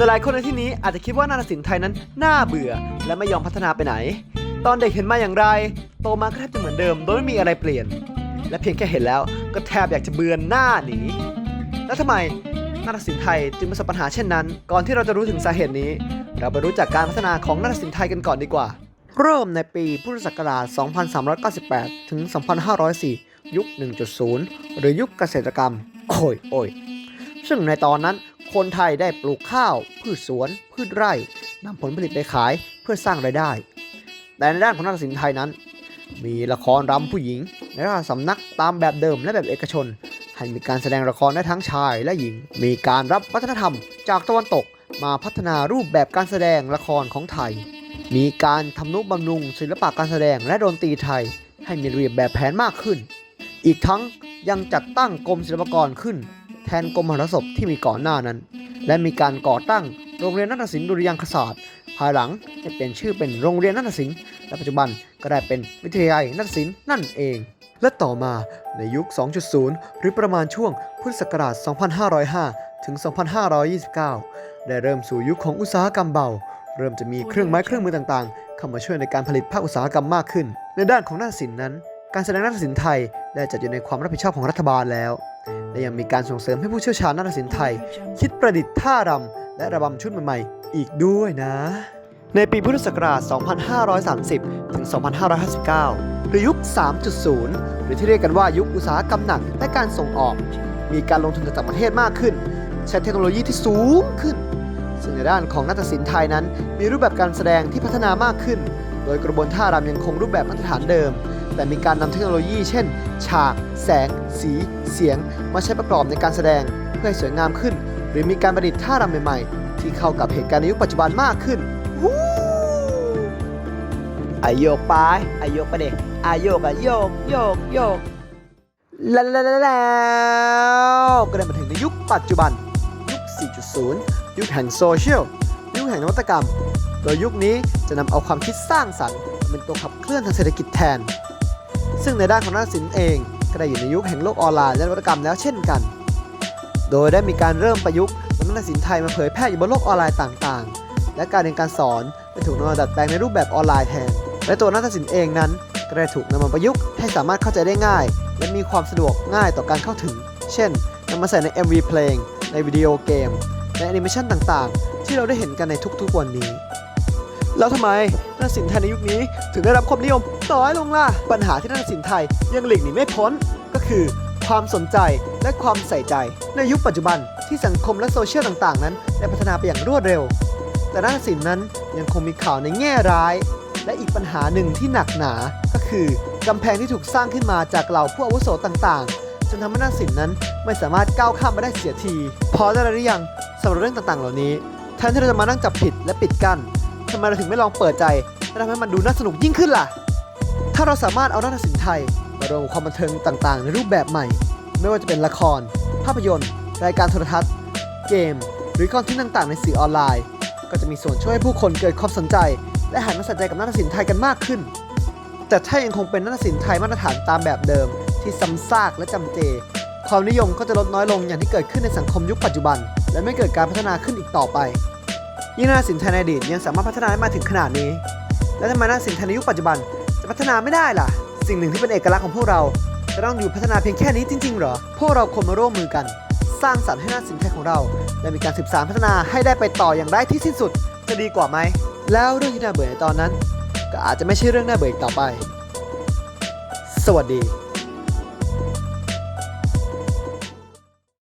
หลายๆคนในที่นี้อาจจะคิดว่านาฏศิลป์ไทยนั้นน่าเบื่อ และไม่ยอมพัฒนาไปไหน ตอนเด็กเห็นมาอย่างไร โตมาก็แทบจะเหมือนเดิม โดยไม่มีอะไรเปลี่ยน และเพียงแค่เห็นแล้วก็แทบอยากจะเบือนหน้าหนีแล้วทำไมนาฏศิลป์ไทยจึงประสบปัญหาเช่นนั้น ก่อนที่เราจะรู้ถึงสาเหตุนี้ เราไปรู้จักการพัฒนาของนาฏศิลป์ไทยกันก่อนดีกว่า เริ่มในปีพุทธศักราช 2398 ถึง 2504 ยุค 1.0 หรือยุคเกษตรกรรม โอ้ยโอ้ยซึ่งในตอนนั้น คนไทยได้ปลูกข้าว พืชสวน พืชไร่นำผลผลิตไปขายเพื่อสร้างรายได้ แต่ในด้านของนาฏศิลป์ไทยนั้น มีละครรำผู้หญิง ในราชสำนักตามแบบเดิมและแบบเอกชน ให้มีการแสดงละครได้ทั้งชายและหญิง มีการรับวัฒนธรรม จากตะวันตกมาพัฒนารูปแบบการแสดงละครของไทย มีการทำนุบำรุงศิลปะการแสดงและดนตรีไทย ให้มีระเบียบแบบแผนมากขึ้น อีกทั้งยังจัดตั้งกรมศิลปากรขึ้น ทนกรมมหรสพที่มีก่อนหน้านั้น และมีการก่อตั้งโรงเรียนนาฏศิลป์ดุริยางคศาสตร์ ภายหลังได้เปลี่ยนชื่อเป็นโรงเรียนนาฏศิลป์และปัจจุบันก็ได้เป็นวิทยาลัยนาฏศิลป์นั่นเอง และต่อมาในยุค 2.0 หรือประมาณช่วงพุทธศักราช 2505 ถึง 2529 ได้เริ่มสู่ยุคของอุตสาหกรรมเบา เริ่มจะมีเครื่องไม้เครื่องมือต่างๆเข้ามาช่วยในการผลิตภาคอุตสาหกรรมมากขึ้น ในด้านของนาฏศิลป์นั้น การแสดงนาฏศิลป์ไทยได้จัดอยู่ในความรับผิดชอบของรัฐบาลแล้ว และยังมีการส่งเสริมให้ผู้เชี่ยวชาญนาฏศิลป์ไทย คิดประดิษฐ์ท่ารำและระบำชุดใหม่ๆ อีกด้วยนะ ในปีพุทธศักราช 2530 ถึง 2559 หรือยุค 3.0 หรือที่เรียกกันว่ายุคอุตสาหกรรมหนักและการส่งออก มีการลงทุนจากต่างประเทศมากขึ้น ใช้เทคโนโลยีที่สูงขึ้น ซึ่งในด้านของนาฏศิลป์ไทยนั้น มีรูปแบบการแสดงที่พัฒนามากขึ้น โดยกระบวนท่ารำยังคงรูปแบบมาตรฐานเดิม แต่มีการนำเทคโนโลยี เช่น ฉาก แสง สี เสียง มาใช้ประกอบในการแสดงเพื่อให้สวยงามขึ้น หรือมีการประดิษฐ์ท่ารำใหม่ๆ ที่เข้ากับเหตุการณ์ในยุคปัจจุบันมากขึ้นวู้อายโยกไปอายโยกไปเด็อายโยกอะโยกโยกโยกแล้วแล้วก็ได้มาถึงในยุคปัจจุบัน ยุค 4.0 ยุคแห่งโซเชียล ยุคแห่งนวัตกรรม โดยยุคนี้จะนำเอาความคิดสร้างสรรค์มาเป็นตัวขับเคลื่อนทางเศรษฐกิจแทน ซึ่งในด้านของนาฏศิลป์เองก็ได้อยู่ในยุคแห่งโลกออนไลน์และนวัตกรรมแล้วเช่นกัน โดยได้มีการเริ่มประยุกต์นำนาฏศิลป์ไทยมาเผยแพร่อยู่บนโลกออนไลน์ต่างๆ และการเรียนการสอนได้ถูกนำมาดัดแปลงในรูปแบบออนไลน์แทน และตัวนาฏศิลป์เองนั้นก็ได้ถูกนำมาประยุกต์ให้สามารถเข้าใจได้ง่าย และมีความสะดวกง่ายต่อการเข้าถึง เช่นนำมาใส่ใน MV เพลง ในวิดีโอเกม ในแอนิเมชันต่างๆ ที่เราได้เห็นกันในทุกๆวันนี้ แล้วทำไม นาฏศิลป์ไทยในยุคนี้ถึงได้รับความนิยมน้อยลงล่ะ ปัญหาที่นาฏศิลป์ไทยยังหลีกหนีไม่พ้น ก็คือความสนใจและความใส่ใจ ในยุคปัจจุบันที่สังคมและโซเชียลต่างๆ นั้นได้พัฒนาไปอย่างรวดเร็ว แต่นาฏศิลป์นั้นยังคงมีข่าวในแง่ร้าย และอีกปัญหาหนึ่งที่หนักหนา ก็คือกำแพงที่ถูกสร้างขึ้นมาจากเหล่าผู้อาวุโสต่างๆ จนทำให้นาฏศิลป์นั้นไม่สามารถก้าวข้ามมาได้เสียที พอได้แล้วหรือยังสำหรับเรื่องต่างๆ เหล่านี้แทนที่เราจะมานั่งจับผิดและปิดกั้น ทำไมเราถึงไม่ลองเปิดใจและทำให้มันดูน่าสนุกยิ่งขึ้นล่ะ ถ้าเราสามารถเอานาฏศิลป์ไทยมารวมความบันเทิงต่างๆ ในรูปแบบใหม่ ไม่ว่าจะเป็นละคร ภาพยนตร์ รายการโทรทัศน์ เกม หรือคอนเทนต์ต่างๆ ในสื่อออนไลน์ ก็จะมีส่วนช่วยให้ผู้คนเกิดความสนใจ และหันมาสนใจกับนาฏศิลป์ไทยกันมากขึ้น แต่ถ้ายังคงเป็นนาฏศิลป์ไทยมาตรฐานตามแบบเดิม ที่ซ้ำซากและจำเจ ความนิยมก็จะลดน้อยลงอย่างที่เกิดขึ้นในสังคมยุคปัจจุบัน และไม่เกิดการพัฒนาขึ้นอีกต่อไป ยิ่งนาฏศิลป์ไทยในอดีตยังสามารถพัฒนาได้มาถึงขนาดนี้ แล้วทำไมนาฏศิลป์ไทยในยุคปัจจุบันจะพัฒนาไม่ได้ล่ะ สิ่งหนึ่งที่เป็นเอกลักษณ์ของพวกเราจะต้องอยู่พัฒนาเพียงแค่นี้จริงๆ เหรอ พวกเราควรมาร่วมมือกัน สร้างสรรค์ให้นาฏศิลป์ไทยของเรา และมีการสืบสานพัฒนาให้ได้ไปต่ออย่างไร้ที่สิ้นสุด จะดีกว่าไหม แล้วเรื่องที่น่าเบื่อในตอนนั้น ก็อาจจะไม่ใช่เรื่องน่าเบื่ออีกต่อไป สวัสดี